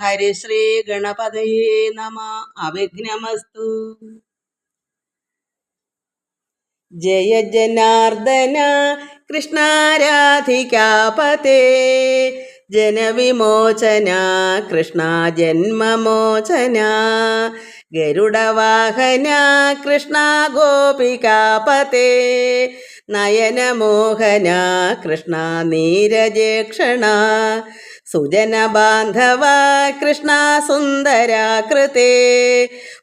ഹരിശ്രീ ഗണപതയേ നമ. അവിഘ്നമസ്തു. ജയ ജനാർദ്ദന കൃഷ്ണാരാധികാപതേ ജനവിമോചന കൃഷ്ണ ജന്മമോചന. ഗരുഡവാഹന കൃഷ്ണ ഗോപികാപതേ നയനമോഹന കൃഷ്ണ നീരജേക്ഷണ. സുജന ബാന്ധവ കൃഷ്ണ സുന്ദരാകൃതേ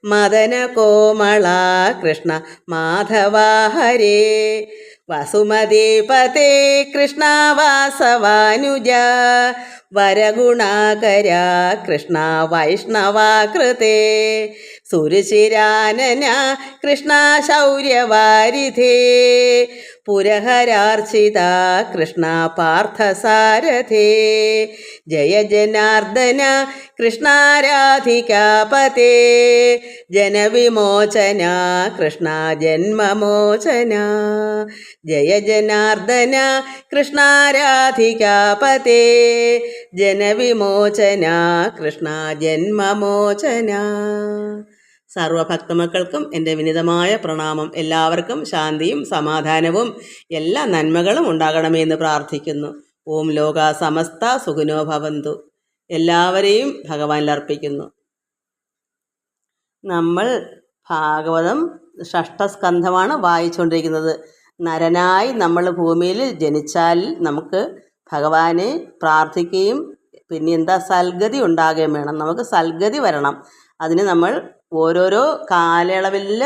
മദന കോമള കൃഷ്ണ മാധവ ഹരേ വസുമതീപതേ കൃഷ്ണ വാസവാനുജ വരഗുണാകര കൃഷ്ണ വൈഷ്ണവാകൃതേ. സുരശിരാനന കൃഷ്ണ ശൗര്യവാരിധേ. പുരഹരാർച്ചിത കൃഷ്ണ പാർത്ഥസാരഥേ. ജയ ജനാർദ്ദന കൃഷ്ണാരാധികാപതേ ജനവിമോചന കൃഷ്ണ ജന്മമോചന. ജയ ജനാർദ്ദന കൃഷ്ണാരാധികാപതേ ജനവിമോചന കൃഷ്ണ ജന്മമോചന. സർവഭക്തമക്കൾക്കും എന്റെ വിനിതമായ പ്രണാമം. എല്ലാവർക്കും ശാന്തിയും സമാധാനവും എല്ലാ നന്മകളും ഉണ്ടാകണമെന്ന് പ്രാർത്ഥിക്കുന്നു. ഓം ലോക സമസ്ത സുഖിനോ ഭവന്തു. എല്ലാവരെയും ഭഗവാനിൽ അർപ്പിക്കുന്നു. നമ്മൾ ഭാഗവതം ഷഷ്ടസ്കന്ധമാണ് വായിച്ചുകൊണ്ടിരിക്കുന്നത്. നരനായി നമ്മൾ ഭൂമിയിൽ ജനിച്ചാൽ നമുക്ക് ഭഗവാനെ പ്രാർത്ഥിക്കുകയും പിന്നെ എന്താ സൽഗതി ഉണ്ടാകുകയും വേണം. നമുക്ക് സൽഗതി വരണം. അതിന് നമ്മൾ ഓരോരോ കാലയളവിൽ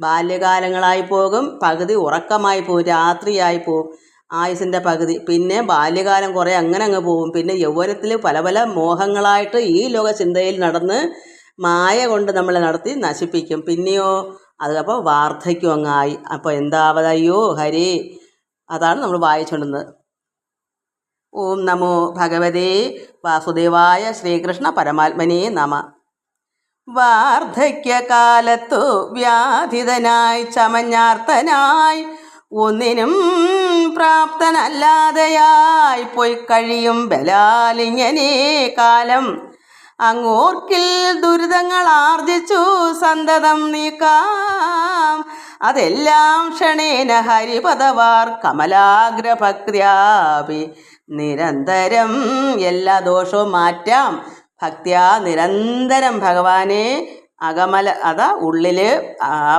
ബാല്യകാലങ്ങളായി പോകും പകുതി ഉറക്കമായി പോകും രാത്രിയായി പോകും ആയുസിന്റെ പകുതി. പിന്നെ ബാല്യകാലം കുറേ അങ്ങനെ അങ്ങ് പോകും പിന്നെ യൗവനത്തിൽ പല പല മോഹങ്ങളായിട്ട് ഈ ലോക ചിന്തയിൽ നടന്ന് മായ കൊണ്ട് നമ്മളെ നടത്തി നശിപ്പിക്കും. പിന്നെയോ അത് അപ്പോൾ വാർദ്ധക്യം അങ്ങായി അപ്പോൾ എന്താവതയ്യോ ഹരി അതാണ് നമ്മൾ വായിച്ചുകൊണ്ടിരുന്നത്. ഓം നമോ ഭഗവതേ വാസുദേവായ ശ്രീകൃഷ്ണ പരമാത്മനേ നമ. വാർദ്ധക്യകാലത്തു വ്യാധിതനായി ചമഞ്ഞാർത്തനായി ഒന്നിനും പ്രാപ്തനല്ലാതെയായി പോയി കഴിയും ബലാലിങ്ങനെ കാലം. അങ്ങോർക്കിൽ ദുരിതങ്ങൾ ആർജിച്ചു സന്തതം നീക്കാം. അതെല്ലാം ക്ഷണേന ഹരിപദവാർ കമലാഗ്രഭക്ര്യാപി. നിരന്തരം എല്ലാ ദോഷവും മാറ്റാം. ഭക്തിയാ നിരന്തരം ഭഗവാനെ അകമല അതാ ഉള്ളിൽ ആ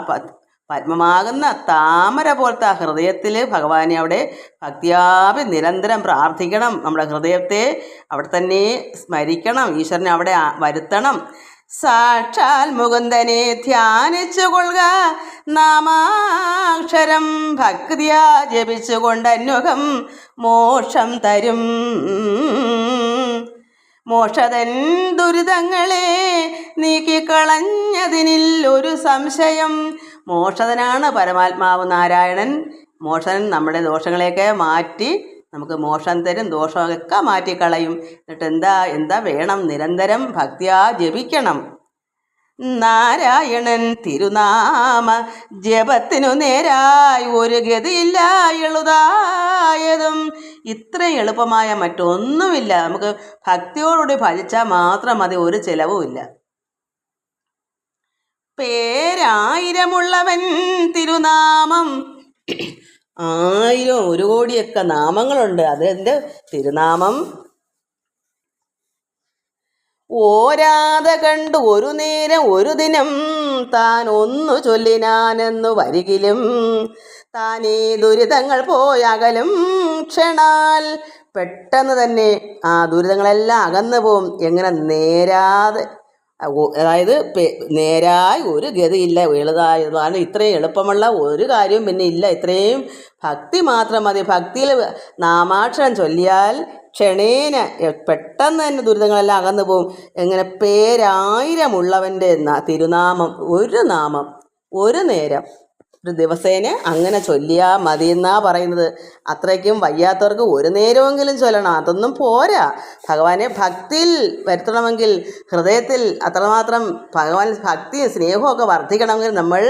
പത്മമാകുന്ന താമര പോലത്തെ ഹൃദയത്തിൽ ഭഗവാനെ അവിടെ ഭക്തിയാപി നിരന്തരം പ്രാർത്ഥിക്കണം. നമ്മുടെ ഹൃദയത്തെ അവിടെ തന്നെ സ്മരിക്കണം. ഈശ്വരനെ അവിടെ വരുത്തണം. സാക്ഷാൽ മുകുന്ദനെ ധ്യാനിച്ചു കൊള്ളുക നാമാക്ഷരം ഭക്തിയാ ജപിച്ചുകൊണ്ട് അന്വകം മോക്ഷം തരും. മോക്ഷതൻ ദുരിതങ്ങളെ നീക്കിക്കളഞ്ഞതിനിൽ ഒരു സംശയം. മോക്ഷതനാണ് പരമാത്മാവ് നാരായണൻ. മോക്ഷതൻ നമ്മുടെ ദോഷങ്ങളെയൊക്കെ മാറ്റി നമുക്ക് മോഷം തരും ദോഷമൊക്കെ മാറ്റിക്കളയും. എന്നിട്ട് എന്താ എന്താ വേണം? നിരന്തരം ഭക്തിയാ ജപിക്കണം. നാരായണൻ തിരുനാമ ജപത്തിനു നേരായി ഒരു ഗതിയില്ല എളുതായതും. ഇത്ര എളുപ്പമായ മറ്റൊന്നുമില്ല. നമുക്ക് ഭക്തിയോടുകൂടി ഭജിച്ചാൽ മാത്രം മതി ഒരു ചിലവുമില്ല പേരായിരമുള്ളവൻ തിരുനാമം. ആയിരം ഒരു കോടിയൊക്കെ നാമങ്ങളുണ്ട്. അതിന്റെ തിരുനാമം. ഓരാതെ കണ്ടു ഒരു നേരം ഒരു ദിനം താൻ ഒന്നു ചൊല്ലിനാനെന്നു വരികിലും താനീ ദുരിതങ്ങൾ പോയകലും ക്ഷണാൽ പെട്ടെന്ന് തന്നെ ആ ദുരിതങ്ങളെല്ലാം അകന്നു പോവും എങ്ങനെ നേരാതെ അതായത് നേരായ ഒരു ഗതിയില്ല എളുതായതാണ് ഇത്രയും എളുപ്പമുള്ള ഒരു കാര്യവും പിന്നെ ഇല്ല. ഇത്രയും ഭക്തി മാത്രം മതി. ഭക്തിയിൽ നാമാക്ഷരം ചൊല്ലിയാൽ ക്ഷണേന പെട്ടെന്ന് തന്നെ ദുരിതങ്ങളെല്ലാം അകന്നു പോകും എങ്ങനെ പേരായിരമുള്ളവന്റെ തിരുനാമം ഒരു നാമം ഒരു നേരം ഒരു ദിവസേന അങ്ങനെ ചൊല്ലിയാൽ എന്നാ പറയുന്നത്. അത്രയ്ക്കും വയ്യാത്തവർക്ക് ഒരു നേരമെങ്കിലും ചൊല്ലണം. അതൊന്നും പോരാ. ഭഗവാനെ ഭക്തിയിൽ വരുത്തണമെങ്കിൽ ഹൃദയത്തിൽ അത്രമാത്രം ഭഗവാൻ ഭക്തി സ്നേഹമൊക്കെ വർദ്ധിക്കണമെങ്കിൽ നമ്മൾ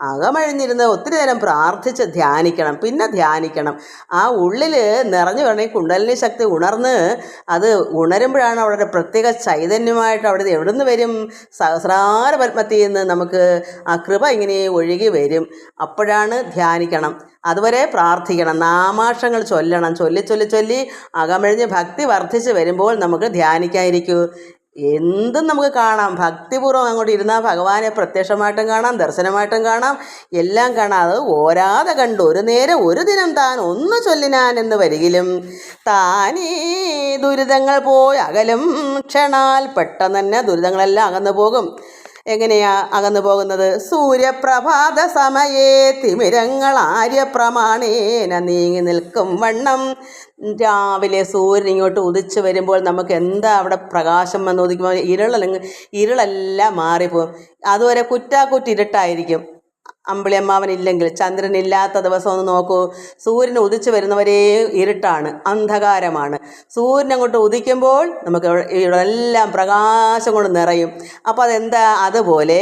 അകമഴിഞ്ഞിരുന്ന് ഒത്തിരി നേരം പ്രാർത്ഥിച്ച് ധ്യാനിക്കണം പിന്നെ ധ്യാനിക്കണം. ആ ഉള്ളിൽ നിറഞ്ഞു വേണമെങ്കിൽ കുണ്ടലിനി ശക്തി ഉണർന്ന് അത് ഉണരുമ്പോഴാണ് അവിടെ പ്രത്യേക ചൈതന്യമായിട്ട് അവിടെ എവിടെ നിന്ന് വരും? സഹസ്രാര പത്മത്തിൽ നിന്ന് നമുക്ക് ആ കൃപ ഇങ്ങനെ ഒഴുകി വരും. അപ്പോഴാണ് ധ്യാനിക്കണം. അതുവരെ പ്രാർത്ഥിക്കണം. നാമാക്ഷങ്ങൾ ചൊല്ലണം. ചൊല്ലി ചൊല്ലി ചൊല്ലി അകമഴിഞ്ഞ് ഭക്തി വർദ്ധിച്ച് വരുമ്പോൾ നമുക്ക് ധ്യാനിക്കാതിരിക്കൂ എന്തും നമുക്ക് കാണാം. ഭക്തിപൂർവം അങ്ങോട്ട് ഇരുന്നാൽ ഭഗവാനെ പ്രത്യക്ഷമായിട്ടും കാണാം ദർശനമായിട്ടും കാണാം എല്ലാം കാണാം. അത് ഓരാതെ കണ്ടു. ഒരു നേരം ഒരു ദിനം താൻ ഒന്ന് ചൊല്ലിനാൻ എന്ന് വരികിലും താനീ ദുരിതങ്ങൾ പോയി അകലും ക്ഷണാൽ പെട്ടെന്ന് തന്നെ ദുരിതങ്ങളെല്ലാം അകന്നു പോകും. എങ്ങനെയാ അകന്നു പോകുന്നത്? സൂര്യപ്രഭാത സമയേ തിമിരങ്ങൾ ആര്യപ്രമാണേന നീങ്ങി നിൽക്കും വണ്ണം. രാവിലെ സൂര്യൻ ഇങ്ങോട്ട് ഉദിച്ചു വരുമ്പോൾ നമുക്ക് എന്താ അവിടെ പ്രകാശം വന്ന് ഉദിക്കുമ്പോൾ? ഇരുളല്ലെങ്കിൽ ഇരുളെല്ലാം മാറിപ്പോകും. അതുവരെ കുറ്റാക്കുറ്റിരുട്ടായിരിക്കും അമ്പിളിയമ്മാവനില്ലെങ്കിൽ ചന്ദ്രനില്ലാത്ത ദിവസം ഒന്ന് നോക്കൂ. സൂര്യൻ ഉദിച്ചു വരുന്നവരേ ഇരുട്ടാണ് അന്ധകാരമാണ്. സൂര്യൻ അങ്ങോട്ട് ഉദിക്കുമ്പോൾ നമുക്ക് ഇവിടെ എല്ലാം പ്രകാശം കൊണ്ട് നിറയും. അപ്പോൾ അതെന്താ? അതുപോലെ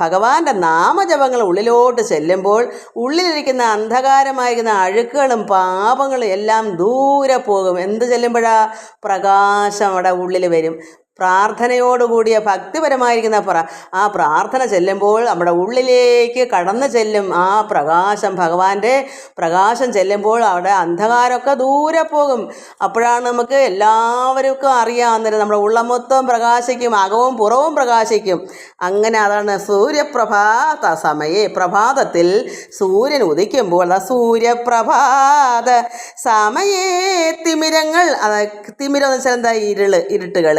ഭഗവാന്റെ നാമജപങ്ങൾ ഉള്ളിലോട്ട് ചെല്ലുമ്പോൾ ഉള്ളിലിരിക്കുന്ന അന്ധകാരമായിരിക്കുന്ന അഴുക്കുകളും പാപങ്ങളും എല്ലാം ദൂരെ പോകും. എന്ത് ചെല്ലുമ്പോഴാ? പ്രകാശം അവിടെ ഉള്ളിൽ വരും. പ്രാർത്ഥനയോടുകൂടിയ ഭക്തിപരമായിരിക്കുന്ന പ്ര ആ പ്രാർത്ഥന ചെല്ലുമ്പോൾ നമ്മുടെ ഉള്ളിലേക്ക് കടന്നു ചെല്ലും ആ പ്രകാശം. ഭഗവാന്റെ പ്രകാശം ചെല്ലുമ്പോൾ അവിടെ അന്ധകാരമൊക്കെ ദൂരെ പോകും. അപ്പോഴാണ് നമുക്ക് എല്ലാവർക്കും അറിയാം അന്നേരം നമ്മുടെ ഉള്ളം മൊത്തം പ്രകാശിക്കും അകവും പുറവും പ്രകാശിക്കും. അങ്ങനെ അതാണ് സൂര്യപ്രഭാത സമയേ. പ്രഭാതത്തിൽ സൂര്യൻ ഉദിക്കുമ്പോൾ അതാ സൂര്യപ്രഭാത സമയേ. തിമിരങ്ങൾ അതായത് തിമിരം എന്ന് വെച്ചാൽ എന്താ? ഇരുൾ ഇരുട്ടുകൾ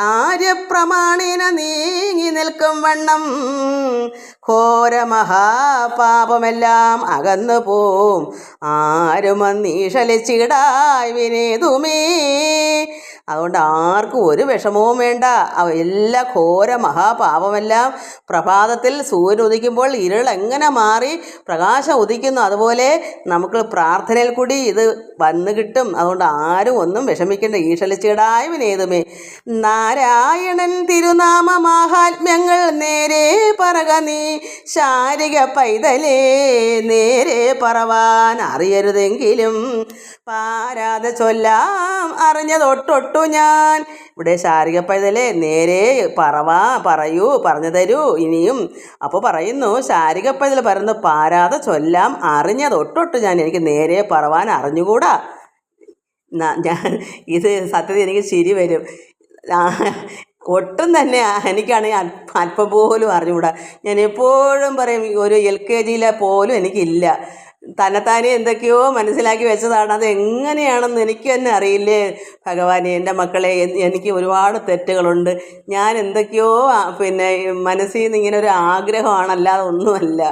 ആര്യപ്രമാണിന നീങ്ങി നിൽക്കും വണ്ണം. ഘോര മഹാപാപമെല്ലാം അകന്നു പോവും. ആരും അന്നീഷലിച്ചിടായി വിനേതുമേ. അതുകൊണ്ട് ആർക്കും ഒരു വിഷമവും വേണ്ട. എല്ലാ ഘോര മഹാപാപമെല്ലാം പ്രഭാതത്തിൽ സൂര്യൻ ഉദിക്കുമ്പോൾ ഇരുൾ എങ്ങനെ മാറി പ്രകാശം ഉദിക്കുന്നു അതുപോലെ നമുക്ക് പ്രാർത്ഥനയിൽ കൂടി ഇത് വന്നു കിട്ടും. അതുകൊണ്ട് ആരും ഒന്നും വിഷമിക്കേണ്ട. ഈശലിച്ചിടായ വിനേതുമേ. നാരായണൻ തിരുനാമ മാഹാത്മ്യങ്ങൾ നേരെ പറക നീ. ശാരിക പൈതലേ നേരെ പറവാൻ അറിയരുതെങ്കിലും പാരാതെ ചൊല്ലാം അറിഞ്ഞതൊട്ടൊട്ടു ഞാൻ. ഇവിടെ ശാരിക പൈതലേ നേരെ പറവാ പറയൂ പറഞ്ഞു തരൂ ഇനിയും. അപ്പോൾ പറയുന്നു ശാരിക പൈതൽ പറയുന്നു പാരാതെ ചൊല്ലാം അറിഞ്ഞതൊട്ടൊട്ടു ഞാൻ എനിക്ക് നേരെ പറവാൻ അറിഞ്ഞുകൂടാ? ഞാൻ ഇത് സത്യത്തിൽ എനിക്ക് ശരി വരും. ഒട്ടും തന്നെ എനിക്കാണെങ്കിൽ അല്പ- അല്പം പോലും അറിഞ്ഞുകൂടാ. ഞാൻ എപ്പോഴും പറയും ഒരു എൽ കെ ജിയിലെ പോലും എനിക്കില്ല. തന്നെത്താനെ എന്തൊക്കെയോ മനസ്സിലാക്കി വെച്ചതാണ്. അത് എങ്ങനെയാണെന്ന് എനിക്ക് തന്നെ അറിയില്ലേ? ഭഗവാനെ എന്റെ മക്കളെ എനിക്ക് ഒരുപാട് തെറ്റുകളുണ്ട്. ഞാൻ എന്തൊക്കെയോ പിന്നെ മനസ്സിൽ നിന്ന് ഇങ്ങനെ ഒരു ആഗ്രഹമാണല്ലാതെ ഒന്നുമല്ല.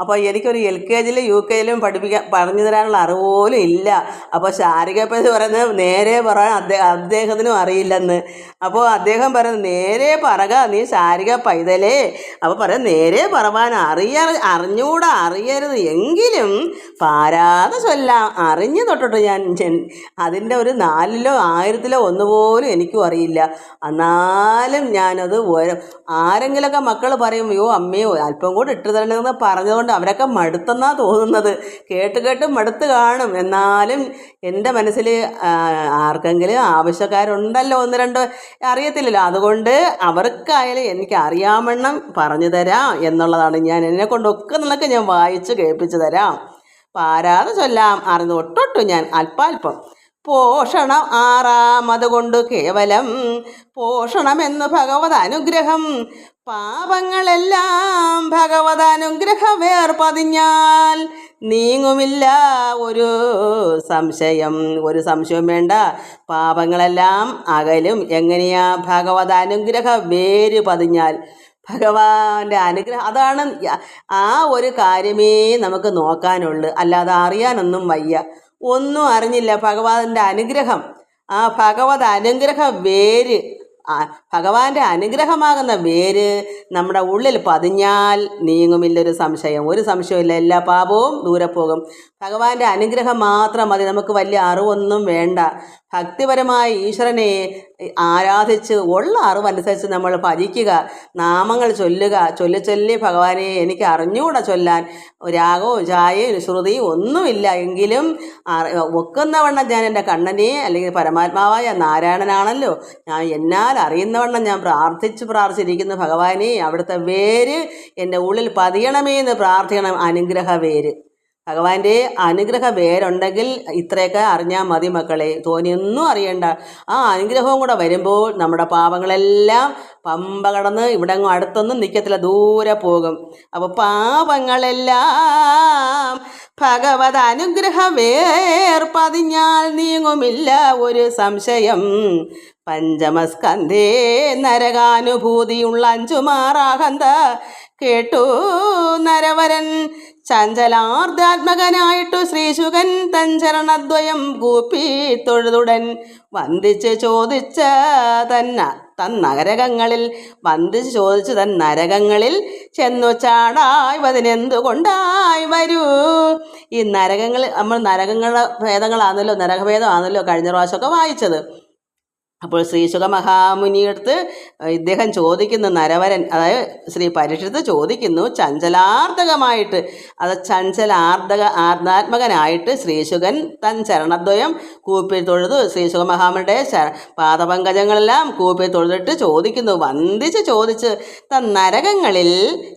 അപ്പോൾ എനിക്കൊരു എൽ കെ ജിയിലും യു കെ ജിയിലും പഠിപ്പിക്കാൻ പറഞ്ഞു തരാനുള്ള അറിവ് പോലും ഇല്ല അപ്പോൾ ശാരികപ്പതി പറയുന്നത് നേരെ പറയാൻ അദ്ദേഹം അദ്ദേഹത്തിനും അറിയില്ലെന്ന്. അപ്പോൾ അദ്ദേഹം പറയുന്നത് നേരെ പറക നീ ശാരിക പൈതലേ. അപ്പോൾ പറയാം നേരെ പറവാൻ അറിയ അറിഞ്ഞൂടാ അറിയരുത്. എങ്കിലും പാരാതെ ചൊല്ലാം അറിഞ്ഞു തൊട്ടിട്ട് ഞാൻ അതിന്റെ ഒരു നാലിലോ ആയിരത്തിലോ ഒന്ന് പോലും എനിക്കും അറിയില്ല. എന്നാലും ഞാനത് ആരെങ്കിലുമൊക്കെ മക്കൾ പറയും അയ്യോ അമ്മയോ അല്പം കൂടെ ഇട്ട് തരണമെന്ന് പറഞ്ഞതുകൊണ്ട് അവരൊക്കെ മടുത്തെന്നാ തോന്നുന്നത്. കേട്ട് കേട്ട് മടുത്ത് കാണും. എന്നാലും എന്റെ മനസ്സിൽ ആർക്കെങ്കിലും ആവശ്യക്കാരുണ്ടല്ലോ ഒന്ന് രണ്ട് അറിയത്തില്ലല്ലോ. അതുകൊണ്ട് അവർക്കായാലും എനിക്ക് അറിയാമെണ്ണം പറഞ്ഞു തരാം എന്നുള്ളതാണ് ഞാൻ എന്നെ കൊണ്ടൊക്കെ നിന്നൊക്കെ ഞാൻ വായിച്ച് കേൾപ്പിച്ചു തരാം. പാരാതെ ചൊല്ലാം. അറിഞ്ഞു ഒട്ടൊട്ടും ഞാൻ അല്പാൽപ്പം പോഷണം ആറാമത് കൊണ്ട് കേവലം പോഷണമെന്ന് ഭഗവത് അനുഗ്രഹം പാപങ്ങളെല്ലാം ഭഗവത് അനുഗ്രഹമേർ പതിഞ്ഞാൽ നീങ്ങുമില്ല ഒരു സംശയം. ഒരു സംശയം വേണ്ട. പാപങ്ങളെല്ലാം അകലും എങ്ങനെയാ ഭഗവത് അനുഗ്രഹ വേര് പതിഞ്ഞാൽ? ഭഗവാന്റെ അനുഗ്രഹം അതാണ് ആ ഒരു കാര്യമേ നമുക്ക് നോക്കാനുള്ളൂ. അല്ലാതെ അറിയാനൊന്നും വയ്യ. ഒന്നും അറിഞ്ഞില്ല. ഭഗവാന്റെ അനുഗ്രഹം. ആ ഭഗവത് അനുഗ്രഹ വേര്. ഭഗവാന്റെ അനുഗ്രഹമാകുന്ന വേര് നമ്മുടെ ഉള്ളിൽ പതിഞ്ഞാൽ നീങ്ങുമില്ലൊരു സംശയം. ഒരു സംശയമില്ല എല്ലാ പാപവും ദൂരെ പോകും. ഭഗവാന്റെ അനുഗ്രഹം മാത്രം മതി. നമുക്ക് വലിയ അറിവൊന്നും വേണ്ട. ഭക്തിപരമായ ഈശ്വരനെ ആരാധിച്ച് ഉള്ള അറിവനുസരിച്ച് നമ്മൾ ഭജിക്കുക നാമങ്ങൾ ചൊല്ലുക ചൊല്ലി ചൊല്ലി ഭഗവാനെ എനിക്ക് അറിഞ്ഞുകൂടെ ചൊല്ലാൻ. രാഗവും ചായയും ശ്രുതിയും ഒന്നുമില്ല എങ്കിലും ഒക്കുന്നവണ്ണം ഞാൻ എന്റെ കണ്ണനെ അല്ലെങ്കിൽ പരമാത്മാവായ നാരായണനാണല്ലോ. ഞാൻ എന്നാൽ അറിയുന്നവണ്ണം ഞാൻ പ്രാർത്ഥിച്ച് പ്രാർത്ഥിച്ചിരിക്കുന്ന ഭഗവാനെ അവിടുത്തെ വേര് എന്റെ ഉള്ളിൽ പതിയണമേ എന്ന് പ്രാർത്ഥിക്കണം അനുഗ്രഹ വേര്. ഭഗവാന്റെ അനുഗ്രഹം വേരുണ്ടെങ്കിൽ ഇത്രയൊക്കെ അറിഞ്ഞാൽ മതി മക്കളെ. തോന്നിയൊന്നും അറിയണ്ട. ആ അനുഗ്രഹവും കൂടെ വരുമ്പോൾ നമ്മുടെ പാപങ്ങളെല്ലാം പമ്പ കടന്ന് ഇവിടെ അടുത്തൊന്നും നിൽക്കത്തില്ല ദൂരെ പോകും. അപ്പോൾ പാപങ്ങളെല്ലാം ഭഗവത് അനുഗ്രഹ വേർ പതിഞ്ഞാൽ നീങ്ങുമില്ല ഒരു സംശയം. പഞ്ചമസ്കന്ധേ നരകാനുഭൂതിയുള്ള അഞ്ചുമാറാകന്ത കേട്ടു നരവരൻ ചഞ്ചലാർദ്ധാത്മകനായിട്ടു ശ്രീശുകൻ തഞ്ചരണദ്വയം കൂപ്പി തൊഴുതുടൻ. വന്ദിച്ച് ചോദിച്ച തന്ന തൻ നരകങ്ങളിൽ വന്ദിച്ച് ചോദിച്ചു തൻ നരകങ്ങളിൽ ചെന്നു ചാടായി അതിനെന്തുകൊണ്ടായി വരൂ? ഈ നരകങ്ങൾ നമ്മൾ നരകങ്ങളുടെ ഭേദങ്ങളാണല്ലോ നരകഭേദമാണല്ലോ കഴിഞ്ഞ പ്രാവശ്യമൊക്കെ വായിച്ചത്. അപ്പോൾ ശ്രീശുഖ മഹാമുനിയടുത്ത് ഇദ്ദേഹം ചോദിക്കുന്നു നരവരൻ അതായത് ശ്രീ പരീക്ഷത്ത് ചോദിക്കുന്നു ചഞ്ചലാർദ്ധകമായിട്ട് അത് ചഞ്ചലാർദ്ധക ആർദ്ധാത്മകനായിട്ട് ശ്രീശുഖൻ തൻ ചരണദ്വയം കൂപ്പി തൊഴുതു. ശ്രീശുഖ മഹാമുനിയുടെ പാദപങ്കജങ്ങളെല്ലാം കൂപ്പി തൊഴുതിട്ട് ചോദിക്കുന്നു. വന്ദിച്ച് ചോദിച്ച് തൻ നരകങ്ങളിൽ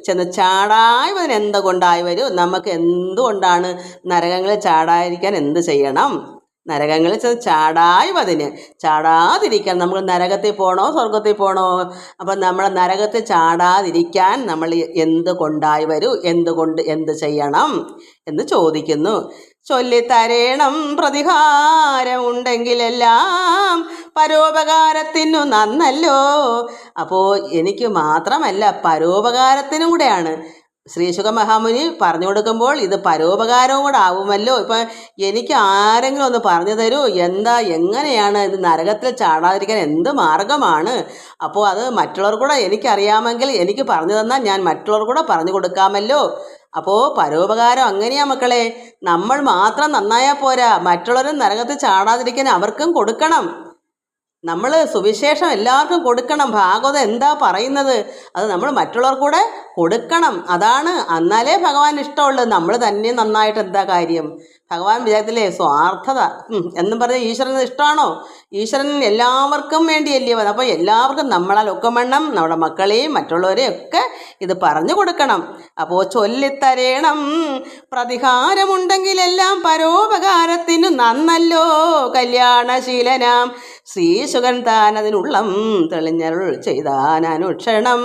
ചെന്ന് ചാടായി അതിന് എന്തുകൊണ്ടായി വരും? നമുക്ക് എന്തുകൊണ്ടാണ് നരകങ്ങളിൽ ചാടായിരിക്കാൻ എന്ത് ചെയ്യണം? നരകങ്ങളിൽ ചെന്ന് ചാടായി അതിന്. ചാടാതിരിക്കാൻ നമ്മൾ നരകത്തിൽ പോകണോ സ്വർഗത്തിൽ പോകണോ അപ്പം നമ്മൾ നരകത്തിൽ ചാടാതിരിക്കാൻ നമ്മൾ എന്ത് കൊണ്ടായി വരൂ? എന്തുകൊണ്ട് എന്ത് ചെയ്യണം എന്ന് ചോദിക്കുന്നു. ചൊല്ലിത്തരേണം പ്രതികാരമുണ്ടെങ്കിലെല്ലാം പരോപകാരത്തിനു നന്നല്ലോ. അപ്പോൾ എനിക്ക് മാത്രമല്ല പരോപകാരത്തിനും കൂടെയാണ്. ശ്രീശുഖ മഹാമുനി പറഞ്ഞു കൊടുക്കുമ്പോൾ ഇത് പരോപകാരവും കൂടെ ആവുമല്ലോ ഇപ്പം എനിക്ക് ആരെങ്കിലും ഒന്ന് പറഞ്ഞു തരൂ? എന്താ എങ്ങനെയാണ് ഇത് നരകത്തിൽ ചാടാതിരിക്കാൻ എന്ത് മാർഗമാണ്? അപ്പോൾ അത് മറ്റുള്ളവർ കൂടെ എനിക്കറിയാമെങ്കിൽ എനിക്ക് പറഞ്ഞു തന്നാൽ ഞാൻ മറ്റുള്ളവർ കൂടെ പറഞ്ഞു കൊടുക്കാമല്ലോ. അപ്പോൾ പരോപകാരം അങ്ങനെയാ മക്കളെ. നമ്മൾ മാത്രം നന്നായാൽ പോരാ. മറ്റുള്ളവരും നരകത്തിൽ ചാടാതിരിക്കാൻ അവർക്കും കൊടുക്കണം. നമ്മൾ സുവിശേഷം എല്ലാവർക്കും കൊടുക്കണം. ഭാഗവതം എന്താ പറയുന്നത്? അത് നമ്മൾ മറ്റുള്ളവർ കൂടെ കൊടുക്കണം. അതാണ് എന്നാലേ ഭഗവാൻ ഇഷ്ടമുള്ളൂ. നമ്മൾ തന്നെ നന്നായിട്ട് എന്താ കാര്യം? ഭഗവാൻ വിചാരത്തില്ലേ? സ്വാർത്ഥത. എന്നും പറഞ്ഞ് ഈശ്വരന് ഇഷ്ടമാണോ? ഈശ്വരൻ എല്ലാവർക്കും വേണ്ടിയല്ലേ വന്നത്. അപ്പോൾ എല്ലാവർക്കും നമ്മളാൽ ഒക്കമണ്ണം നമ്മുടെ മക്കളെയും മറ്റുള്ളവരെയും ഒക്കെ ഇത് പറഞ്ഞു കൊടുക്കണം. അപ്പോൾ ചൊല്ലിത്തരേണം. പ്രതികാരമുണ്ടെങ്കിലെല്ലാം പരോപകാരത്തിന് നന്നല്ലോ കല്യാണശീലനാം. ശ്രീശുഖൻ താൻ അതിനുള്ളം തെളിഞ്ഞരുൾ ചെയ്താനുക്ഷണം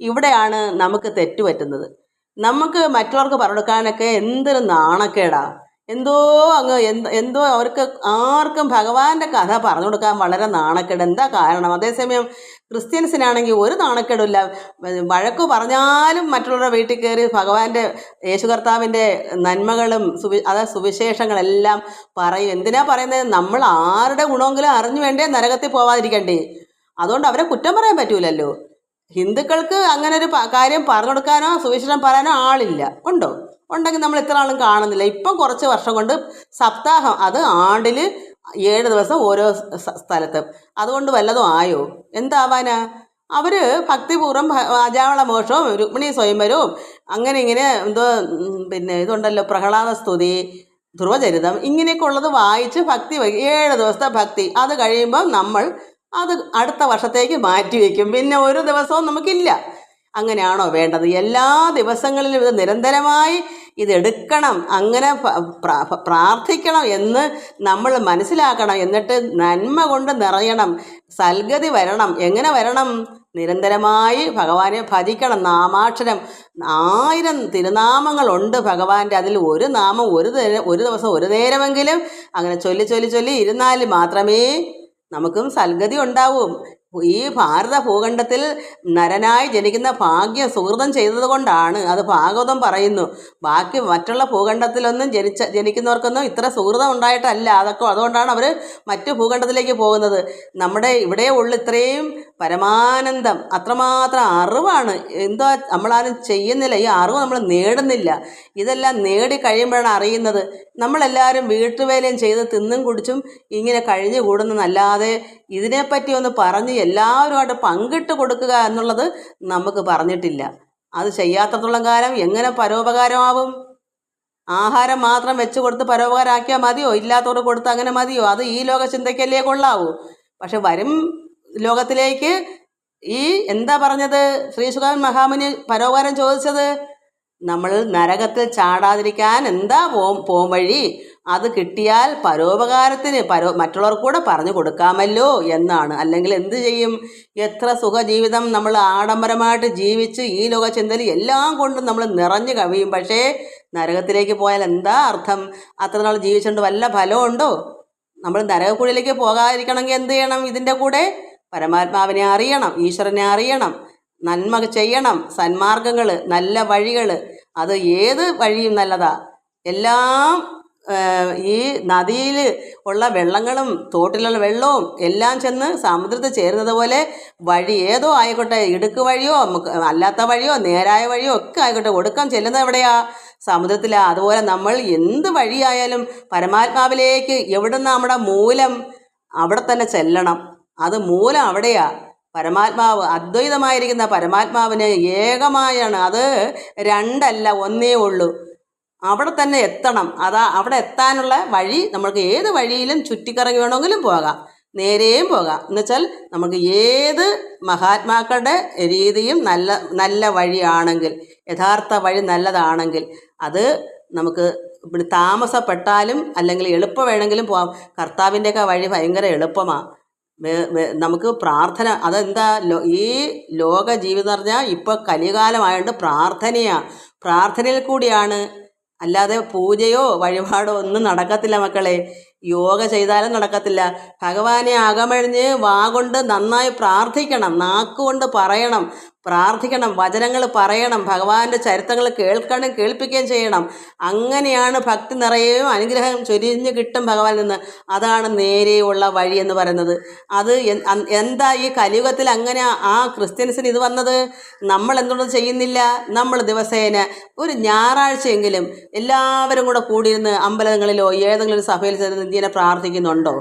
ഇവിടെയാണ് നമുക്ക് തെറ്റുപറ്റുന്നത്. നമുക്ക് മറ്റുള്ളവർക്ക് പറഞ്ഞു കൊടുക്കാനൊക്കെ എന്തൊരു നാണക്കേടാ. എന്തോ അങ്ങ് എന്ത് അവർക്ക് ആർക്കും ഭഗവാന്റെ കഥ പറഞ്ഞു കൊടുക്കാൻ വളരെ നാണക്കേട്. എന്താ കാരണം? അതേസമയം ക്രിസ്ത്യൻസിനാണെങ്കിൽ ഒരു നാണക്കേടില്ല വഴക്ക് പറഞ്ഞാലും മറ്റുള്ളവരുടെ വീട്ടിൽ കയറി ഭഗവാന്റെ യേശു കർത്താവിന്റെ നന്മകളും സുവി അതായത് സുവിശേഷങ്ങളെല്ലാം പറയും. എന്തിനാ പറയുന്നത് നമ്മൾ ആരുടെ ഗുണമെങ്കിലും അറിഞ്ഞു വേണ്ടേ നരകത്തിൽ പോവാതിരിക്കണ്ടേ. അതുകൊണ്ട് അവരെ കുറ്റം പറയാൻ പറ്റൂലല്ലോ. ഹിന്ദുക്കൾക്ക് അങ്ങനെ ഒരു കാര്യം പറഞ്ഞു കൊടുക്കാനോ സുവിശേഷം പറയാനോ ആളില്ല. ഉണ്ടോ? ഉണ്ടെങ്കിൽ നമ്മൾ ഇത്ര ആളും കാണുന്നില്ല. ഇപ്പം കുറച്ച് വർഷം കൊണ്ട് സപ്താഹം അത് ആണ്ടിൽ ഏഴ് ദിവസം ഓരോ സ്ഥലത്ത്. അതുകൊണ്ട് വല്ലതും ആയോ? എന്താവാനാ? അവർ ഭക്തിപൂർവം അജാവള മോഷവും രുക്മിണി സ്വയംവരവും അങ്ങനെ ഇങ്ങനെ എന്തോ പിന്നെ ഇതുണ്ടല്ലോ പ്രഹ്ലാദ സ്തുതി ധ്രുവചരിതം ഇങ്ങനെയൊക്കെ ഉള്ളത് വായിച്ച് ഭക്തി ഏഴ് ദിവസത്തെ ഭക്തി. അത് കഴിയുമ്പം നമ്മൾ അത് അടുത്ത വർഷത്തേക്ക് മാറ്റി വയ്ക്കും പിന്നെ ഒരു ദിവസവും നമുക്കില്ല. അങ്ങനെയാണോ വേണ്ടത്? എല്ലാ ദിവസങ്ങളിലും ഇത് നിരന്തരമായി ഇതെടുക്കണം അങ്ങനെ പ്രാർത്ഥിക്കണം എന്ന് നമ്മൾ മനസ്സിലാക്കണം. എന്നിട്ട് നന്മ കൊണ്ട് നിറയണം. സൽഗതി വരണം. എങ്ങനെ വരണം? നിരന്തരമായി ഭഗവാനെ ഭജിക്കണം. നാമാക്ഷരം. ആയിരം തിരുനാമങ്ങളുണ്ട് ഭഗവാന്റെ അതിൽ. ഒരു നാമം ഒരു ഒരു ദിവസം ഒരു നേരമെങ്കിലും അങ്ങനെ ചൊല്ലി ചൊല്ലി ചൊല്ലി ഇരുന്നാൽ മാത്രമേ നമുക്കും സൽഗതി ഉണ്ടാവും. ഈ ഭാരത ഭൂഖണ്ഡത്തിൽ നരനായി ജനിക്കുന്ന ഭാഗ്യം സുഹൃതം ചെയ്തത് കൊണ്ടാണ് അത് ഭാഗവതം പറയുന്നു. ബാക്കി മറ്റുള്ള ഭൂഖണ്ഡത്തിലൊന്നും ജനിച്ച ജനിക്കുന്നവർക്കൊന്നും ഇത്ര സുഹൃതം ഉണ്ടായിട്ടല്ല. അതൊക്കെ അതുകൊണ്ടാണ് അവർ മറ്റു ഭൂഖണ്ഡത്തിലേക്ക് പോകുന്നത്. നമ്മുടെ ഇവിടെ ഉള്ള ഇത്രയും പരമാനന്ദം. അത്രമാത്രം അറിവാണ്. എന്തോ നമ്മളാരും ചെയ്യുന്നില്ല. ഈ അറിവ് നമ്മൾ നേടുന്നില്ല. ഇതെല്ലാം നേടി കഴിയുമ്പോഴാണ് അറിയുന്നത്. നമ്മളെല്ലാവരും വീട്ടുവേലയും ചെയ്ത് തിന്നും കുടിച്ചും ഇങ്ങനെ കഴിഞ്ഞു കൂടുന്നതല്ലാതെ ഇതിനെപ്പറ്റി ഒന്ന് പറഞ്ഞ് എല്ലാവരുമായിട്ട് പങ്കിട്ട് കൊടുക്കുക എന്നുള്ളത് നമുക്ക് പറഞ്ഞിട്ടില്ല. അത് ചെയ്യാത്തത്തോളം കാലം എങ്ങനെ പരോപകാരമാവും? ആഹാരം മാത്രം വെച്ച് കൊടുത്ത് പരോപകാരമാക്കിയാൽ മതിയോ? ഇല്ലാത്തവർ കൊടുത്ത് അങ്ങനെ മതിയോ? അത് ഈ ലോക ചിന്തയ്ക്കല്ലേ കൊള്ളാവൂ. പക്ഷെ വരും ലോകത്തിലേക്ക് ഈ എന്താ പറഞ്ഞത്? ശ്രീസുഖാൻ മഹാമുനി പരോപകാരം ചോദിച്ചത്? നമ്മൾ നരകത്തിൽ ചാടാതിരിക്കാൻ എന്താ പോം പോം വഴി? അത് കിട്ടിയാൽ പരോപകാരത്തിന് പരോ മറ്റുള്ളവർക്ക് കൂടെ പറഞ്ഞു കൊടുക്കാമല്ലോ എന്നാണ്. അല്ലെങ്കിൽ എന്ത് ചെയ്യും? എത്ര സുഖജീവിതം നമ്മൾ ആഡംബരമായിട്ട് ജീവിച്ച് ഈ ലോക ചിന്തയിൽ എല്ലാം കൊണ്ടും നമ്മൾ നിറഞ്ഞു കവിയും. പക്ഷേ നരകത്തിലേക്ക് പോയാൽ എന്താ അർത്ഥം? അത്ര നാൾ ജീവിച്ചുകൊണ്ട് വല്ല ഫലമുണ്ടോ? നമ്മൾ നരകക്കുഴിയിലേക്ക് പോകാതിരിക്കണമെങ്കിൽ എന്ത് ചെയ്യണം? ഇതിന്റെ കൂടെ പരമാത്മാവിനെ അറിയണം ഈശ്വരനെ അറിയണം നന്മ ചെയ്യണം സന്മാർഗങ്ങൾ നല്ല വഴികൾ അത് ഏത് വഴിയും നല്ലതാ. എല്ലാം ഈ നദിയിൽ ഉള്ള വെള്ളങ്ങളും തോട്ടിലുള്ള വെള്ളവും എല്ലാം ചെന്ന് സമുദ്രത്തിൽ ചേരുന്നത് പോലെ വഴി ഏതോ ആയിക്കോട്ടെ ഇടുക്ക് വഴിയോ അല്ലാത്ത വഴിയോ നേരായ വഴിയോ ഒക്കെ ആയിക്കോട്ടെ ഒടുക്കം ചെല്ലുന്നത് എവിടെയാ? സമുദ്രത്തിലാണ് അതുപോലെ നമ്മൾ എന്ത് വഴിയായാലും പരമാത്മാവിലേക്ക് എവിടുന്ന് നമ്മുടെ മൂലം അവിടെ തന്നെ ചെല്ലണം. അത് മൂലം അവിടെയാ. പരമാത്മാവ് അദ്വൈതമായിരിക്കുന്ന പരമാത്മാവിന് ഏകമായാണ്. അത് രണ്ടല്ല ഒന്നേ ഉള്ളൂ. അവിടെ തന്നെ എത്തണം. അതാ അവിടെ എത്താനുള്ള വഴി നമ്മൾക്ക് ഏത് വഴിയിലും ചുറ്റിക്കറങ്ങി വേണമെങ്കിലും പോകാം. നേരെയും പോകാം. എന്നുവെച്ചാൽ നമുക്ക് ഏത് മഹാത്മാക്കളുടെ രീതിയും നല്ല നല്ല വഴിയാണെങ്കിൽ യഥാർത്ഥ വഴി നല്ലതാണെങ്കിൽ അത് നമുക്ക് താമസപ്പെട്ടാലും അല്ലെങ്കിൽ എളുപ്പം വേണമെങ്കിലും പോകാം കർത്താവിന്റെയൊക്കെ വഴി ഭയങ്കര എളുപ്പമാണ് നമുക്ക് പ്രാർത്ഥന അതെന്താ ഈ ലോക ജീവിതം പറഞ്ഞാൽ ഇപ്പോൾ കലികാലമായതുകൊണ്ട് പ്രാർത്ഥനയാണ് പ്രാർത്ഥനയിൽ കൂടിയാണ്. അല്ലാതെ പൂജയോ വഴിപാടോ ഒന്നും നടക്കത്തില്ല മക്കളെ. യോഗ ചെയ്താലും നടക്കത്തില്ല. ഭഗവാനെ അകമഴിഞ്ഞ് വാ കൊണ്ട് നന്നായി പ്രാർത്ഥിക്കണം. നാക്കുകൊണ്ട് പറയണം. പ്രാർത്ഥിക്കണം വചനങ്ങൾ പറയണം ഭഗവാന്റെ ചരിത്രങ്ങൾ കേൾക്കണം കേൾപ്പിക്കുകയും ചെയ്യണം. അങ്ങനെയാണ് ഭക്തി നിറയുകയും അനുഗ്രഹം ചൊരിഞ്ഞ് കിട്ടും ഭഗവാനിൽ നിന്ന്. അതാണ് നേരെയുള്ള വഴി എന്ന് പറയുന്നത്. അത് എന്താ ഈ കലിയുഗത്തിൽ അങ്ങനെ ആ ക്രിസ്ത്യൻസിന് ഇത് വന്നത്? നമ്മൾ എന്തുകൊണ്ട് ചെയ്യുന്നില്ല? നമ്മൾ ദിവസേന ഒരു ഞായറാഴ്ചയെങ്കിലും എല്ലാവരും കൂടെ കൂടിയിരുന്ന് അമ്പലങ്ങളിലോ ഏതെങ്കിലും ഒരു സഭയിൽ ചേർന്ന് ഇങ്ങനെ പ്രാർത്ഥിക്കുന്നുണ്ടോ?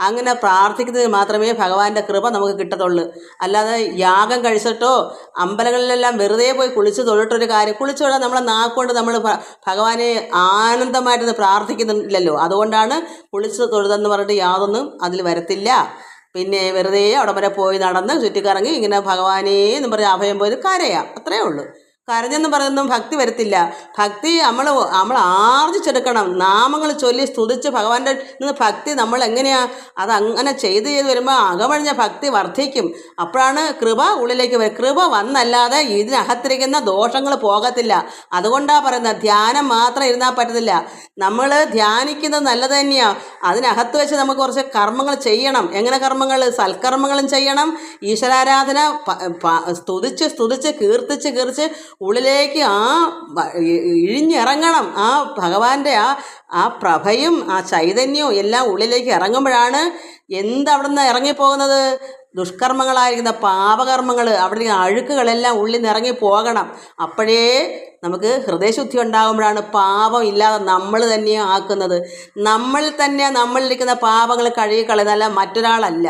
അങ്ങനെ പ്രാർത്ഥിക്കുന്നതിന് മാത്രമേ ഭഗവാന്റെ കൃപ നമുക്ക് കിട്ടത്തുള്ളൂ. അല്ലാതെ യാഗം കഴിച്ചിട്ടോ അമ്പലങ്ങളിലെല്ലാം വെറുതെ പോയി കുളിച്ച് തൊഴിട്ടൊരു കാര്യം കുളിച്ചു തൊഴാൻ നമ്മളെ നാക്കൊണ്ട് നമ്മൾ ഭഗവാനെ ആനന്ദമായിട്ട് പ്രാർത്ഥിക്കുന്നില്ലല്ലോ. അതുകൊണ്ടാണ് കുളിച്ച് തൊഴുതെന്ന് പറഞ്ഞിട്ട് യാതൊന്നും അതിൽ വരത്തില്ല. പിന്നെ വെറുതെ അവിടെ വരെ പോയി നടന്ന് ചുറ്റിക്കറങ്ങി ഇങ്ങനെ ഭഗവാനേ എന്ന് പറഞ്ഞ് അഭയം പോയത് കരയാം. അത്രയേ ഉള്ളൂ. കരഞ്ഞെന്ന് പറയുന്നതും ഭക്തി വരത്തില്ല. ഭക്തി നമ്മൾ നമ്മൾ ആർജിച്ചെടുക്കണം. നാമങ്ങൾ ചൊല്ലി സ്തുതിച്ച് ഭഗവാന്റെ നിന്ന് ഭക്തി നമ്മൾ എങ്ങനെയാ അത് അങ്ങനെ ചെയ്ത് ചെയ്ത് വരുമ്പോൾ അകമഴിഞ്ഞ ഭക്തി വർദ്ധിക്കും. അപ്പോഴാണ് കൃപ ഉള്ളിലേക്ക് വരും കൃപ വന്നല്ലാതെ ഇതിനകത്തിരിക്കുന്ന ദോഷങ്ങൾ പോകത്തില്ല. അതുകൊണ്ടാണ് പറയുന്നത് ധ്യാനം മാത്രം ഇരുന്നാൽ പറ്റത്തില്ല. നമ്മൾ ധ്യാനിക്കുന്നത് നല്ലത് തന്നെയാണ് അതിനകത്ത് വെച്ച് നമുക്ക് കുറച്ച് കർമ്മങ്ങൾ ചെയ്യണം. എങ്ങനെ കർമ്മങ്ങൾ? സൽക്കർമ്മങ്ങളും ചെയ്യണം. ഈശ്വരാരാധന സ്തുതിച്ച് സ്തുതിച്ച് കീർത്തിച്ച് കീർത്തിച്ച് ഉള്ളിലേക്ക് ആ ഇഴിഞ്ഞിറങ്ങണം. ആ ഭഗവാന്റെ ആ ആ പ്രഭയും ആ ചൈതന്യവും എല്ലാം ഉള്ളിലേക്ക് ഇറങ്ങുമ്പോഴാണ് എന്തവിടെ നിന്ന് ഇറങ്ങിപ്പോകുന്നത്? ദുഷ്കർമ്മങ്ങളായിരിക്കുന്ന പാപകർമ്മങ്ങൾ അവിടെ അഴുക്കുകളെല്ലാം ഉള്ളിൽ നിന്ന് ഇറങ്ങി പോകണം. അപ്പോഴേ നമുക്ക് ഹൃദയശുദ്ധി ഉണ്ടാകുമ്പോഴാണ് പാപം ഇല്ലാതെ നമ്മൾ തന്നെ ആക്കുന്നത്. നമ്മൾ തന്നെ നമ്മളിരിക്കുന്ന പാപങ്ങൾ കഴുകിക്കളയുന്നത് അല്ല മറ്റൊരാളല്ല.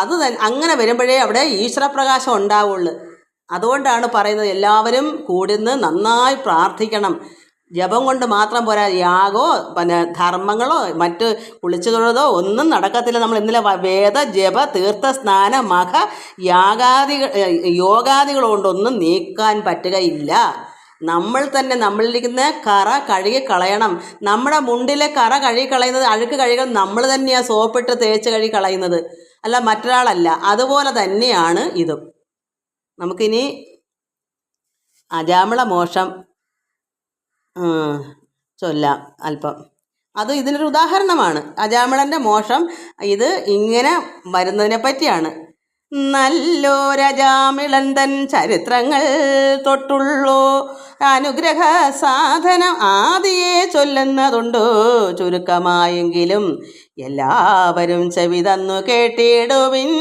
അത് അങ്ങനെ വരുമ്പോഴേ അവിടെ ഈശ്വരപ്രകാശം ഉണ്ടാവുള്ളൂ. അതുകൊണ്ടാണ് പറയുന്നത് എല്ലാവരും കൂടുന്ന് നന്നായി പ്രാർത്ഥിക്കണം. ജപം കൊണ്ട് മാത്രം പോരാ യാഗോ പിന്നെ ധർമ്മങ്ങളോ മറ്റ് കുളിച്ചു തൊഴുതോ ഒന്നും നടക്കത്തില്ല. നമ്മൾ ഇന്നലെ വേദ ജപ തീർത്ഥ സ്നാന മഖ യാഗാദികൾ കൊണ്ടൊന്നും നീക്കാൻ പറ്റുകയില്ല. നമ്മൾ തന്നെ നമ്മളിരിക്കുന്ന കറ കഴുകി കളയണം. നമ്മുടെ മുണ്ടിലെ കറ കഴുകി കളയുന്നത് അഴുക്ക് കഴുകൽ നമ്മൾ തന്നെയാണ് സോപ്പിട്ട് തേച്ച് കഴുകി കളയുന്നത്. അല്ല മറ്റൊരാളല്ല. അതുപോലെ തന്നെയാണ് ഇതും. നമുക്കിനി അജാമിള മോഷം ചൊല്ലാം അല്പം. അത് ഇതിനൊരു ഉദാഹരണമാണ്. അജാമിളന്റെ മോഷം ഇത് ഇങ്ങനെ വരുന്നതിനെ പറ്റിയാണ്. നല്ലോരജാമിളൻ തൻ ചരിത്രങ്ങൾ തൊട്ടുള്ളോ. അനുഗ്രഹ സാധനം ആദിയെ ചൊല്ലുന്നതുണ്ടോ? ചുരുക്കമായെങ്കിലും എല്ലാവരും ചെവി തന്നു കേട്ടിടുവിൻ.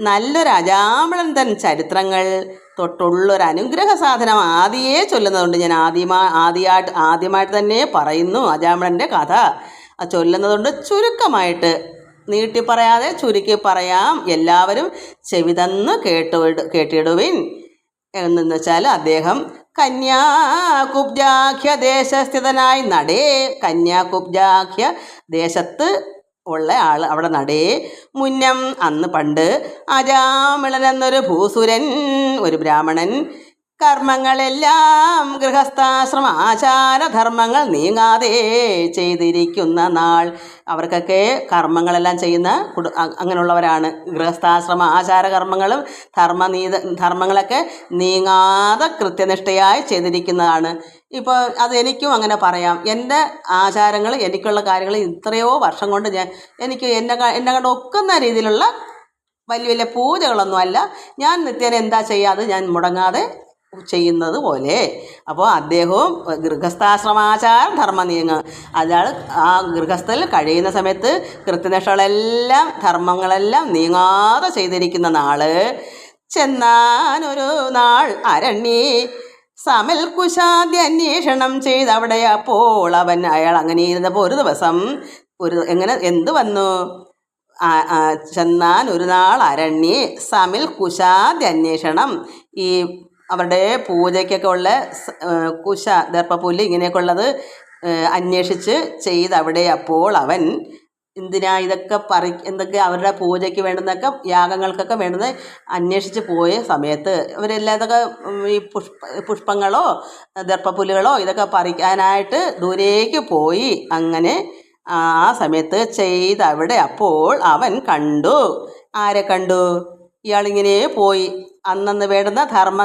നല്ലൊരു അജാമിളൻ തൻ ചരിത്രങ്ങൾ തൊട്ടുള്ളൊരു അനുഗ്രഹ സാധനം ആദ്യേ ചൊല്ലുന്നതുകൊണ്ട് ഞാൻ ആദ്യമാ ആദ്യമായിട്ട് ആദ്യമായിട്ട് തന്നെ പറയുന്നു അജാമിളന്റെ കഥ. ചൊല്ലുന്നതുകൊണ്ട് ചുരുക്കമായിട്ട് നീട്ടി പറയാതെ ചുരുക്കി പറയാം. എല്ലാവരും ചെവിതന്ന് കേട്ടു കേട്ടിടുവിൻ. എന്നു വെച്ചാൽ അദ്ദേഹം കന്യാകുബ്ജാഖ്യ ദേശസ്ഥിതനായി നടേ. കന്യാകുബ്ജാഖ്യ ദേശത്ത് ഉള്ള ആൾ അവിടെ നടേ. മുന്നം അന്ന് പണ്ട് അജാമിളൻ എന്നൊരു ഭൂസുരൻ ഒരു ബ്രാഹ്മണൻ. കർമ്മങ്ങളെല്ലാം ഗൃഹസ്ഥാശ്രമ ആചാരധർമ്മങ്ങൾ നീങ്ങാതെ ചെയ്തിരിക്കുന്ന നാൾ. അവർക്കൊക്കെ കർമ്മങ്ങളെല്ലാം ചെയ്യുന്ന കുടു അങ്ങനെയുള്ളവരാണ്. ഗൃഹസ്ഥാശ്രമ ആചാരകർമ്മങ്ങളും ധർമ്മനീത ധർമ്മങ്ങളൊക്കെ നീങ്ങാതെ കൃത്യനിഷ്ഠയായി ചെയ്തിരിക്കുന്നതാണ്. ഇപ്പോൾ അത് എനിക്കും അങ്ങനെ പറയാം. എന്റെ ആചാരങ്ങൾ എനിക്കുള്ള കാര്യങ്ങൾ ഇത്രയോ വർഷം കൊണ്ട് ഞാൻ എനിക്ക് എന്നെ എന്നെ കണ്ട് ഒക്കുന്ന രീതിയിലുള്ള വലിയ വലിയ പൂജകളൊന്നും അല്ല. ഞാൻ നിത്യേന എന്താ ചെയ്യാതെ ഞാൻ മുടങ്ങാതെ ചെയ്യുന്നത് പോലെ. അപ്പോൾ അദ്ദേഹവും ഗൃഹസ്ഥാശ്രമാചാര ധർമ്മ നീങ്ങ അയാൾ ആ ഗൃഹസ്ഥയിൽ കഴിയുന്ന സമയത്ത് കൃത്യനിഷ്ഠകളെല്ലാം ധർമ്മങ്ങളെല്ലാം നീങ്ങാതെ ചെയ്തിരിക്കുന്ന നാൾ ചെന്നാനൊരു നാൾ അരണ്യേ സമൽ കുശാദ്യ അന്വേഷണം ചെയ്തവിടെ അപ്പോൾ അവൻ അയാൾ അങ്ങനെ ഇരുന്നപ്പോൾ ഒരു ദിവസം ഒരു എങ്ങനെ എന്ത് വന്നു? ചെന്നാൻ ഒരു നാൾ അരണ്യെ സമിൽ കുശാദ്യ അന്വേഷണം ഈ അവരുടെ പൂജയ്ക്കൊക്കെ ഉള്ള കുശ ദർപ്പപ്പുല്ല് ഇങ്ങനെയൊക്കെ ഉള്ളത് അന്വേഷിച്ച് ചെയ്ത് അവിടെ അപ്പോൾ അവൻ എന്തിനാ ഇതൊക്കെ പറ എന്തൊക്കെ അവരുടെ പൂജയ്ക്ക് വേണ്ടുന്നൊക്കെ യാഗങ്ങൾക്കൊക്കെ വേണ്ടുന്ന അന്വേഷിച്ച് പോയ സമയത്ത് ഇവരെല്ലാം ഇതൊക്കെ ഈ പുഷ്പ പുഷ്പങ്ങളോ ദർപ്പപ്പുല്ലുകളോ ഇതൊക്കെ പറിക്കാനായിട്ട് ദൂരേക്ക് പോയി. അങ്ങനെ ആ സമയത്ത് ചെയ്ത് അവിടെ അപ്പോൾ അവൻ കണ്ടു. ആരെ കണ്ടു? ഇയാളിങ്ങനെ പോയി. അന്നന്ന് വേണ്ടുന്ന ധർമ്മ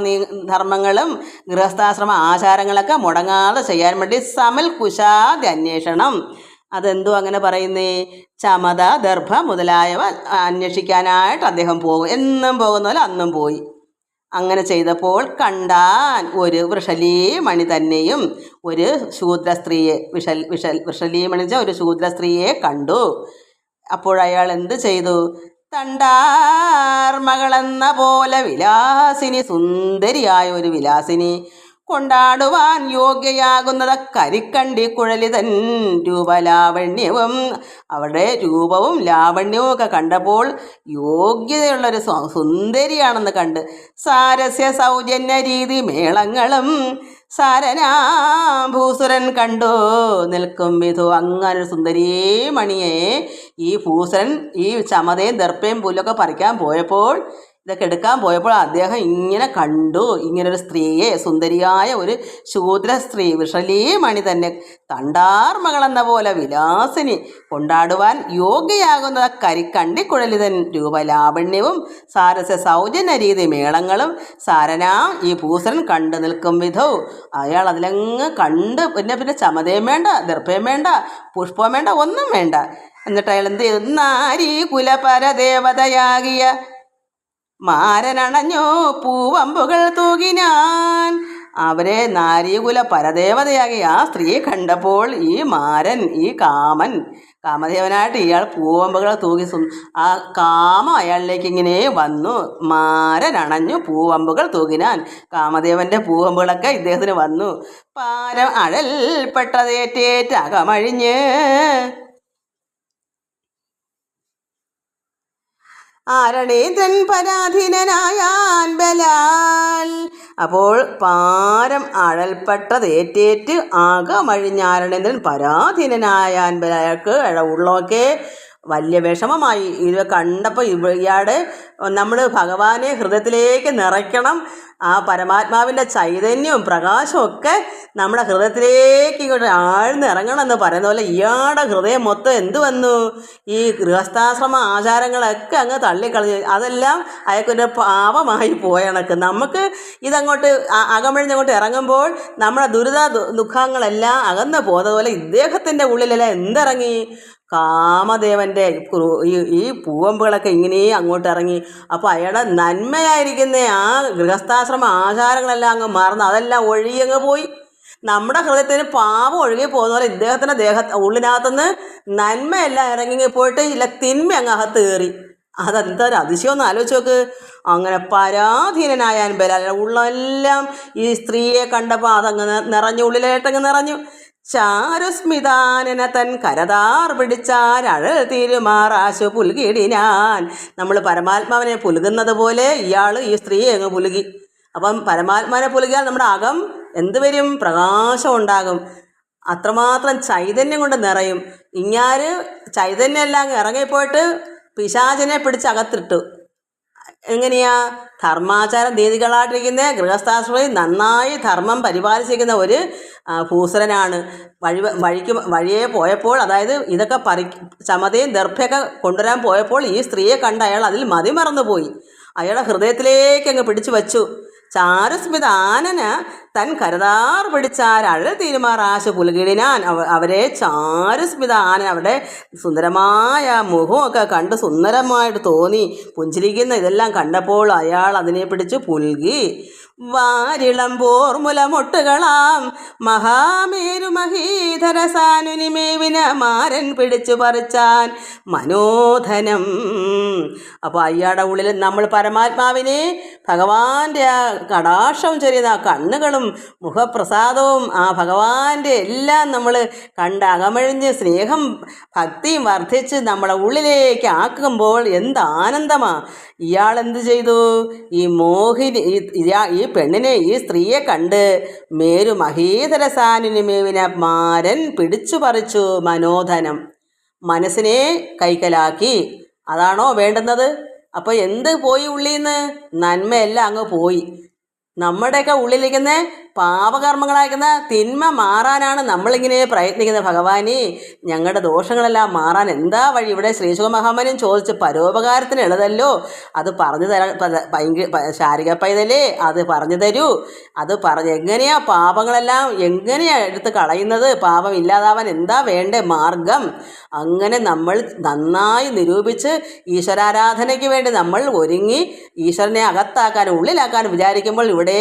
ധർമ്മങ്ങളും ഗൃഹസ്ഥാശ്രമ ആചാരങ്ങളൊക്കെ മുടങ്ങാതെ ചെയ്യാൻ വേണ്ടി സമൽ കുശാദ് അന്വേഷണം. അതെന്തോ അങ്ങനെ പറയുന്നേ? ചമത ദർഭ മുതലായവ അന്വേഷിക്കാനായിട്ട് അദ്ദേഹം പോകും. എന്നും പോകുന്ന പോലെ അന്നും പോയി. അങ്ങനെ ചെയ്തപ്പോൾ കണ്ടാൻ ഒരു വൃഷലീമണി തന്നെയും ഒരു ശൂദ്ര സ്ത്രീയെ വിഷൽ വിഷൽ വൃഷലീമണി ഒരു ശൂദ്ര സ്ത്രീയെ കണ്ടു അപ്പോഴയാൾ എന്ത് ചെയ്തു? തണ്ടാർ മകളെന്ന പോലെ വിലാസിനി സുന്ദരിയായ ഒരു വിലാസിനി കൊണ്ടാടുവാൻ യോഗ്യയാകുന്നത് കരിക്കണ്ടി കുഴലിതൻ രൂപലാവണ്യവും. അവരുടെ രൂപവും ലാവണ്യവും ഒക്കെ കണ്ടപ്പോൾ യോഗ്യതയുള്ളൊരു സുന്ദരിയാണെന്ന് കണ്ട് സാരസ്യ സൗജന്യ രീതി മേളങ്ങളും സാരനാഭൂസുരൻ കണ്ടു. നിൽക്കും വിധു അങ്ങനെ സുന്ദരീ മണിയെ ഈ ഭൂസുരൻ ഈ ചമതയും ദർപ്പയും പുല്ലൊക്കെ പറിക്കാൻ പോയപ്പോൾ ഇതൊക്കെ എടുക്കാൻ പോയപ്പോൾ അദ്ദേഹം ഇങ്ങനെ കണ്ടു. ഇങ്ങനൊരു സ്ത്രീയെ സുന്ദരിയായ ഒരു ശൂദ്ര സ്ത്രീ വിഷലീ മണി തന്നെ. തണ്ടാർ മകളെന്ന പോലെ വിലാസിനി കൊണ്ടാടുവാൻ യോഗ്യയാകുന്ന കരിക്കണ്ടിക്കുഴലിതൻ രൂപലാവണ്യവും സാരസ്യ സൗജന്യ രീതി മേളങ്ങളും സാരനാം ഈ പൂസരൻ കണ്ടു നിൽക്കും വിധവും അയാൾ അതിലങ്ങ് കണ്ട് പിന്നെ പിന്നെ ചമതയും വേണ്ട ദർഭയും വേണ്ട പുഷ്പവും വേണ്ട ഒന്നും വേണ്ട. എന്നിട്ട് അയാൾ എന്ത് ചെയ്തു? നാരീ കുലപരദേവതയാകിയ മാരനണഞ്ഞോ പൂവമ്പുകൾ തൂകിനാൻ. അവരെ നാരീകുല പരദേവതയാകിയ ആ സ്ത്രീ കണ്ടപ്പോൾ ഈ മാരൻ ഈ കാമൻ കാമദേവനായിട്ട് ഇയാൾ പൂവമ്പുകളെ തൂകി ആ കാമം അയാളിലേക്ക് ഇങ്ങനെ വന്നു. മാരനണഞ്ഞു പൂവമ്പുകൾ തൂകിനാൻ. കാമദേവന്റെ പൂവമ്പുകളൊക്കെ ഇദ്ദേഹത്തിന് വന്നു. പാരം അഴൽപ്പെട്ടതേറ്റേറ്റ് അകമഴിഞ്ഞ് ആരണേന്ദ്രൻ പരാധീനനായാൻ ബലാൽ. അപ്പോൾ പാരം അഴൽപ്പെട്ടതേറ്റേറ്റ് ആകമഴിഞ്ഞാരണേന്ദ്രൻ പരാധീനനായാൻ ബലാൾക്ക് ഉള്ളൊക്കെ വലിയ വിഷമമായി. ഇത് കണ്ടപ്പോൾ ഇവ ഇയാടെ നമ്മൾ ഭഗവാനെ ഹൃദയത്തിലേക്ക് നിറയ്ക്കണം. ആ പരമാത്മാവിന്റെ ചൈതന്യവും പ്രകാശവും ഒക്കെ നമ്മുടെ ഹൃദയത്തിലേക്ക് ഇങ്ങോട്ട് ആഴ്ന്നിറങ്ങണം എന്ന് പറയുന്ന പോലെ ഇയാളുടെ ഹൃദയം മൊത്തം എന്ത് വന്നു? ഈ ഗൃഹസ്ഥാശ്രമ ആചാരങ്ങളൊക്കെ അങ്ങ് തള്ളിക്കളഞ്ഞു. അതെല്ലാം അയാൾക്കൊരു പാപമായി പോയണക്ക് നമുക്ക് ഇതങ്ങോട്ട് അകമഴിഞ്ഞങ്ങോട്ട് ഇറങ്ങുമ്പോൾ നമ്മുടെ ദുരിത ദുഃഖങ്ങളെല്ലാം അകന്നു പോകുന്നതുപോലെ ഇദ്ദേഹത്തിന്റെ ഉള്ളിലെല്ലാം എന്തിറങ്ങി? കാമദേവന്റെ ഈ പൂവമ്പുകളൊക്കെ ഇങ്ങനെ അങ്ങോട്ട് ഇറങ്ങി. അപ്പോൾ അയാളുടെ നന്മയായിരിക്കുന്ന ആ ഗൃഹസ്ഥാശ്രമ ആചാരങ്ങളെല്ലാം അങ്ങ് മറന്ന് അതെല്ലാം ഒഴുകിയങ്ങ് പോയി. നമ്മുടെ ഹൃദയത്തിന് പാപം ഒഴുകി പോകുന്ന പോലെ ഇദ്ദേഹത്തിന്റെ ദേഹ ഉള്ളിനകത്തുനിന്ന് നന്മയെല്ലാം ഇറങ്ങി പോയിട്ട് ഇല്ല തിന്മ അങ്ങ് അകത്ത് കയറി. അതെന്താ ഒരു അതിശയം? ഒന്ന് ആലോചിച്ച് നോക്ക്. അങ്ങനെ പരാധീനനായാൻ ബലാല ഉള്ളെല്ലാം ഈ സ്ത്രീയെ കണ്ടപ്പോൾ അതങ്ങ് നിറഞ്ഞു ഉള്ളിലേട്ടങ്ങ് നിറഞ്ഞു. ചാരുസ്മിതാനന തൻ കരതാർ പിടിച്ചാൽ അഴൽ തീരുമാറാശു പുൽകിടിനാൻ. നമ്മൾ പരമാത്മാവിനെ പുലുകുന്നത് പോലെ ഇയാൾ ഈ സ്ത്രീയെ അങ്ങ് പുലുകി അപ്പം പരമാത്മാവിനെ പുലുകിയാൽ നമ്മുടെ അകം എന്ത് വരും? പ്രകാശം ഉണ്ടാകും. അത്രമാത്രം ചൈതന്യം കൊണ്ട് നിറയും. ഇങ്ങാര് ചൈതന്യം എല്ലാം അങ്ങ് ഇറങ്ങിപ്പോയിട്ട് പിശാചിനെ പിടിച്ച് അകത്തിട്ടു. എങ്ങനെയാ? ധർമാചാര നീതികളായിട്ടിരിക്കുന്ന ഗൃഹസ്ഥാശ്രമി നന്നായി ധർമ്മം പരിപാലിച്ചിരിക്കുന്ന ഒരു ഭൂസുരനാണ്. വഴി വഴിക്ക് വഴിയെ പോയപ്പോൾ അതായത് ഇതൊക്കെ പറി ചമതയും ദർഭയൊക്കെ കൊണ്ടുവരാൻ പോയപ്പോൾ ഈ സ്ത്രീയെ കണ്ട് അയാൾ അതിൽ മതി മറന്നുപോയി. അയാളെ ഹൃദയത്തിലേക്ക് അങ്ങ് പിടിച്ചു വച്ചു. ചാരുസ്മിത ആനന തൻ കരുതാർ പിടിച്ചാൽ അഴൽ തീരുമാറാശ പുലുകിടിനാൻ അവ- അവരെ ചാരുസ്മിത ആനൻ അവരുടെ സുന്ദരമായ മുഖമൊക്കെ കണ്ട് സുന്ദരമായിട്ട് തോന്നി. പുഞ്ചിരിക്കുന്ന ഇതെല്ലാം കണ്ടപ്പോൾ അയാൾ അതിനെ പിടിച്ച് പുൽകി വാരിളം പോർമുലമൊട്ടുകളാം മഹാമേരു മഹീധര സാനുനിമേവിന മാരൻ പിടിച്ചു പറിച്ചാൻ മനോധനം. അപ്പോൾ അയ്യാടെ ഉള്ളിൽ നമ്മൾ പരമാത്മാവിനെ ഭഗവാന്റെ ആ കടാക്ഷം ചെറിയത് ആ കണ്ണുകളും മുഖപ്രസാദവും ആ ഭഗവാന്റെ എല്ലാം നമ്മൾ കണ്ട് അകമഴിഞ്ഞ് സ്നേഹം ഭക്തിയും വർദ്ധിച്ച് നമ്മളെ ഉള്ളിലേക്ക് ആക്കുമ്പോൾ എന്ത് ആനന്ദമാ. ഇയാൾ എന്ത് ചെയ്തു? ഈ മോഹിനി ഈ പെണ്ണിനെ ഈ സ്ത്രീയെ കണ്ട് മേരു മഹീധര സാനുനിമേവിന മാരൻ പിടിച്ചു പറിച്ചു മനോധനം. മനസ്സിനെ കൈക്കലാക്കി. അതാണോ വേണ്ടുന്നത്? അപ്പോൾ എന്ത് പോയി ഉള്ളിന്ന്? നന്മയെല്ലാം അങ്ങ് പോയി. നമ്മുടെയൊക്കെ ഉള്ളിലിരിക്കുന്ന പാപകർമ്മങ്ങളായിരിക്കുന്ന തിന്മ മാറാനാണ് നമ്മളിങ്ങനെ പ്രയത്നിക്കുന്നത്. ഭഗവാനെ ഞങ്ങളുടെ ദോഷങ്ങളെല്ലാം മാറാൻ എന്താ വഴി? ഇവിടെ ശ്രീശുഖ മഹാമനും ചോദിച്ച് പരോപകാരത്തിന് എളുതല്ലോ അത് പറഞ്ഞു തരാൻ ഭയങ്കര ശാരിക പൈതലേ അത് പറഞ്ഞു തരൂ. അത് പറഞ്ഞ് എങ്ങനെയാ പാപങ്ങളെല്ലാം എങ്ങനെയാ എടുത്ത് കളയുന്നത്? പാപം ഇല്ലാതാവാൻ എന്താ വേണ്ട മാർഗം? അങ്ങനെ നമ്മൾ നന്നായി നിരൂപിച്ച് ഈശ്വരാരാധനയ്ക്ക് വേണ്ടി നമ്മൾ ഒരുങ്ങി ഈശ്വരനെ അകത്താക്കാൻ ഉള്ളിലാക്കാൻ വിചാരിക്കുമ്പോൾ ഇവിടെ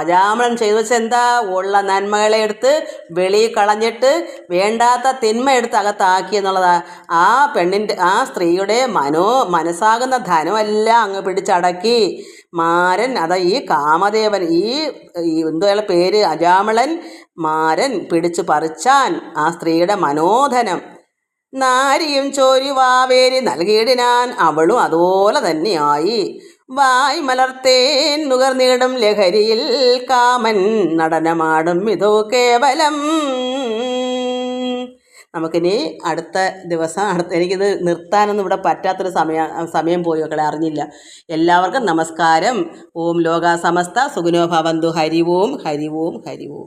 അജാമണം ചെയ്തു വെച്ച എന്താ ഉള്ള നന്മകളെ എടുത്ത് വെളി കളഞ്ഞിട്ട് വേണ്ടാത്ത തിന്മ എടുത്ത് അകത്താക്കി എന്നുള്ളതാ. ആ പെണ്ണിന്റെ ആ സ്ത്രീയുടെ മനോ മനസ്സാകുന്ന ധനമെല്ലാം അങ്ങ് പിടിച്ചടക്കി. മാരൻ അതാ ഈ കാമദേവൻ ഈ എന്തുള്ള പേര്? അജാമളൻ മാരൻ പിടിച്ചു പറിച്ചാൻ ആ സ്ത്രീയുടെ മനോധനം. നാരിയും ചോരി വാവേരി നൽകിയിടിനാൻ അവളും അതുപോലെ തന്നെയായി. വായ് മലർത്തേൻ നുകർന്നിടും ലഹരിയിൽ കാമൻ നടനമാടും ഇതോ കേവലം. നമുക്കിനി അടുത്ത ദിവസം അടുത്ത എനിക്കിത് നിർത്താനൊന്നും ഇവിടെ പറ്റാത്തൊരു സമയം സമയം പോയി മക്കളെ അറിഞ്ഞില്ല. എല്ലാവർക്കും നമസ്കാരം. ഓം ലോക സമസ്ത സുഖിനോ ഭവന്തു. ഹരി ഓം ഹരി ഓം ഹരി ഓം.